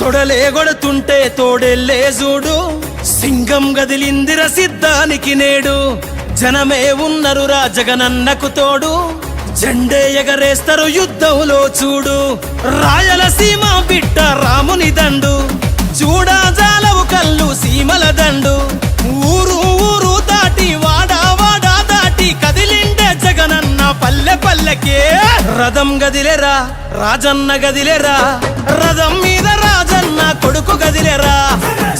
తొడలే కొడుతుంటే తోడెల్లే చూడు. సింగం గదిలిందిర సిద్ధానికి నేడు. జనమే ఉన్నరురా జగనన్నకు తోడు. జెండే ఎగరేస్తారు యుద్ధంలో చూడు. రాయలసీమ బిడ్డ రాముని దండు. చూడా జాలవు కళ్ళు సీమల దండు. ఊరు ఊరు దాటి వాడా వాడా దాటి కదిలిండే జగనన్న పల్లె పల్లెకే. రథం గదిలేరా రాజన్న గదిలేరా. రథం మీద రాజన్న కొడుకు గదిలేరా?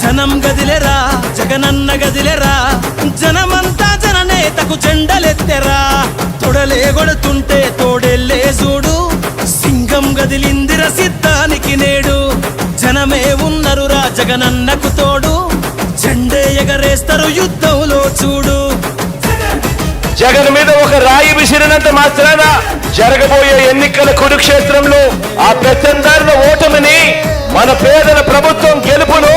జనం గదిలేరా? జగనన్న గదిలేరా? జనమంతా జననేతకు చెండలెత్తెరా? తొడలే కొడుతుంటే తోడెల్లే చూడు. సింగం గదిలిందిర సిద్ధానికి నేడు. జనమే ఉన్నరురా జగనన్నకు తోడు. జెండే ఎగరేస్తారు యుద్ధంలో చూడు. జగన్ మీద ఒక రాయి విసిరినంత మాత్రాన జరగబోయే ఎన్నికల కురుక్షేత్రంలో ఆ పెత్తందారుల మన పేదల ప్రభుత్వం గెలుపును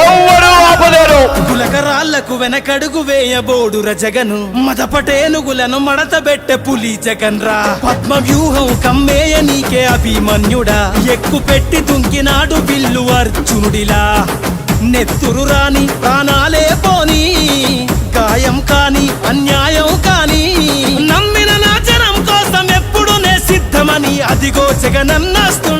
ఎవ్వరూ ఆపలేరు. గులకరాళ్ళకు వెనకడుగు వేయబోడు జగను మదపటేనుగులను మడత పెట్టె పులి జగన్ రా పద్మ వ్యూహం కమ్మేయ నీకే అభిమన్యుడా. ఎక్కు పెట్టి తుంకినాడు బిల్లు అర్జునుడిలా. నెత్తురు రాని ప్రాణాలే పోని గాయం కాని అన్యాయం కాని. నమ్మిన నా జనం కోసం ఎప్పుడు నే సిద్ధమని అదిగో జగనన్నస్తుండో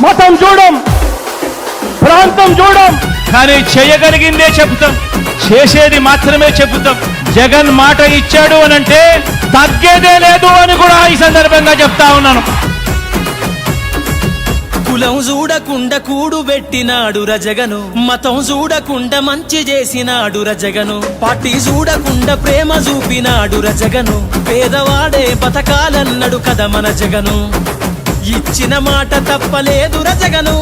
మతం చూడం ప్రాంతం చూడం. కానీ చేయగలిగిందే చెబుతాం. చేసేది మాత్రమే చెబుతాం. జగన్ మాట ఇచ్చాడు అని అంటే తగ్గేదే లేదు అని కూడా ఈ సందర్భంగా చెప్తా ఉన్నాను. కులం చూడకుండా కూడు పెట్టినాడు రజగను. మతం చూడకుండా మంచి చేసినాడు రజగను. పార్టీ చూడకుండా ప్రేమ చూపినాడు రజగను. పేదవాడే బతకాలన్నాడు కదా మన జగను. ఇచ్చిన మాట తప్పలేదు రజగను.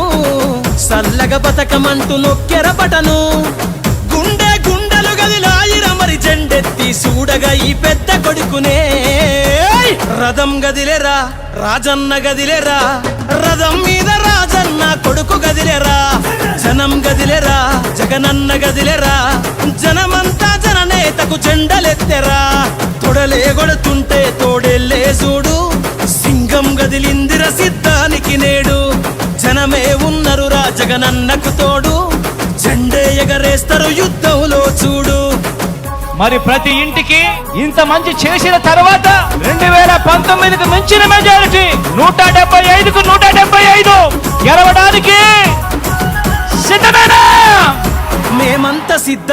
సల్లగ బతకమంటూ నొక్కెర బటను గుండె గుండెలు గదిలాయిర మరి జెండెత్తి చూడగా ఈ పెద్ద కొడుకునే. రథం గదిలేరా రాజన్న గదిలేరా? రథం మీద రాజన్న కొడుకు గదిలేరా? జనం గదిలేరా జగనన్న గదిలేరా? జనమంతా జననేతకు జెండలెత్తెరా? తొడలే కొడుతుంటే తోడెల్లే చూడు సింగం గదిలిందిర సిద్ధానికి నేడు. జనమే ఉన్నరురా జగనన్నకు తోడు. జెండే ఎగరేస్తారు యుద్ధంలో చూడు. మరి ప్రతి ఇంటికి ఇంత మంచి చేసిన తర్వాత రెండు వేల పంతొమ్మిదికి మించిన మెజారిటీ నూట డెబ్బై ఐదుకు నూట డెబ్బై ఐదు గెలవడానికి సిద్ధమేనా? మేమంత సిద్ధం